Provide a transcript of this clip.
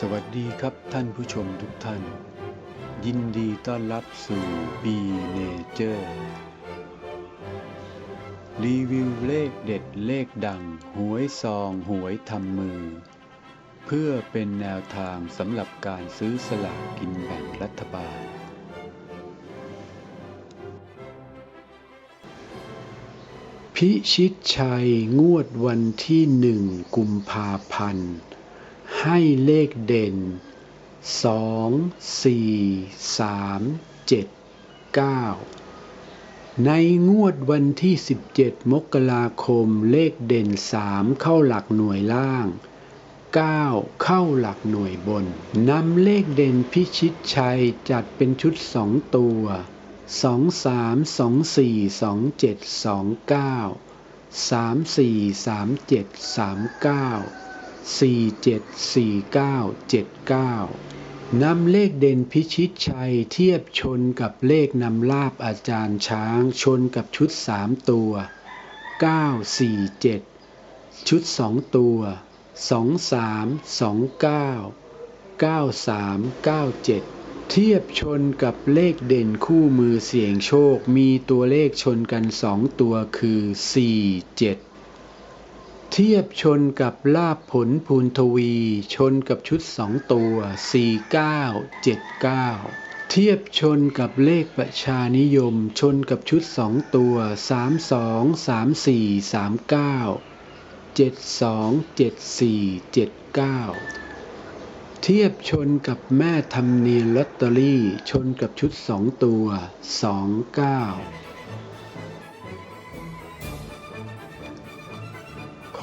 สวัสดีครับท่านผู้ชมทุกท่าน ยินดีต้อนรับสู่ B Nature รีวิวเลขเด็ดเลขดัง หวยซองหวยทำมือ เพื่อเป็นแนวทางสำหรับการซื้อสลากกินแบ่งรัฐบาล พิชิตชัยงวดวันที่หนึ่งกุมภาพันธ์ ให้เลขเด่นสองสี่สามเจ็ดเก้าในงวดวันที่ 17 มกราคมเลขเด่นสามเข้าหลักหน่วยล่าง 9 เข้าหลักหน่วยบนนำเลขเด่นพิชิตชัยจัดเป็นชุดสองตัว 2 3 2 4 2 7 2 9 3 4 3 7 3 9 4 7 4 9 7 9 นำเลขเด่นพิชิตชัยเทียบชนกับเลขนำลาบอาจารย์ช้างชนกับชุด 3 ตัว 9 4 7 ชุด 2 ตัว 2 3 2 9 9 3 9 7 เทียบชนกับเลขเด่นคู่มือเสี่ยงโชค มีตัวเลขชนกัน 2 ตัวคือ 4 7 เทียบชนกับลาบผลภูนทวี ชนกับชุด2ตัว 49 79 เทียบชนกับเลขประชานิยม ชนกับชุด2ตัว 32 34 39 72 74 79 เทียบชนกับแม่ธรรมเนียนลอตเตอรี่ ชนกับชุด2ตัว 29